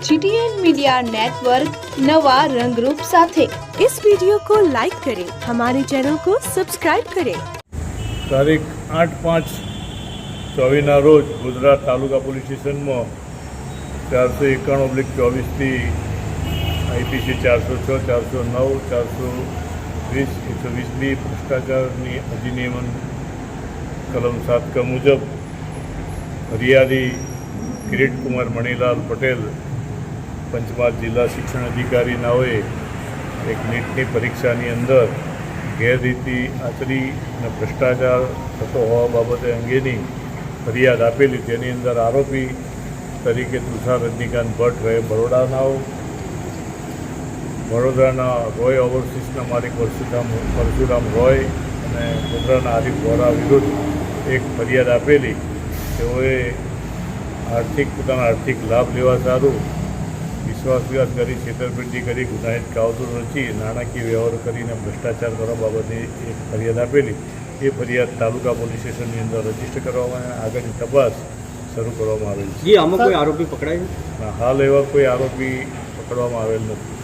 GTN media network नवा रंगरूप साथे इस वीडियो को लाइक करें हमारे चैनल को सब्सक्राइब करें તારીખ આઠ પાંચ ચોવીસના રોજ ગુજરાત તાલુકા પોલીસ સ્ટેશનમાં ચારસો એકાણું ઓબ્લિક ચોવીસથી આઈપીસી ચારસો છ ચારસો નવ ચારસો વીસ એકસો વીસ બી ભ્રષ્ટાચારની અધિનિયમન કલમ સાત ક મુજબ ફરિયાદી કિરીટકુમાર મણીલાલ પટેલ પંચમહાલ જિલ્લા શિક્ષણ અધિકારી નાઓએ એક નીટની પરીક્ષાની અંદર ગેરરીતિ આચરી અને ભ્રષ્ટાચાર થતો હોવા બાબતે અંગેની ફરિયાદ આપેલી. તેની અંદર આરોપી તરીકે તુષાર રજનીકાંત ભટ્ટ રહે બરોડાનાઓ. વડોદરાના રોય ઓવરસીસના માલિક પરશુરામ પરશુરામ રોય અને ગોધરાના આરિફ વોરા વિરુદ્ધ એક ફરિયાદ આપેલી. તેઓએ આર્થિક, પોતાના આર્થિક લાભ લેવા સારું વિશ્વાસઘાત કરી છેતરપિંડી કરી ગુનાહિત કાવતરું રચી નાણાકીય વ્યવહારો કરીને ભ્રષ્ટાચાર કરવા બાબતે એક ફરિયાદ આપેલી. એ ફરિયાદ તાલુકા પોલીસ સ્ટેશનની અંદર રજિસ્ટર કરવામાં આગળની તપાસ શરૂ કરવામાં આવેલ છે. આમાં કોઈ આરોપી પકડાય હાલ એવા કોઈ આરોપી પકડવામાં આવેલ નથી.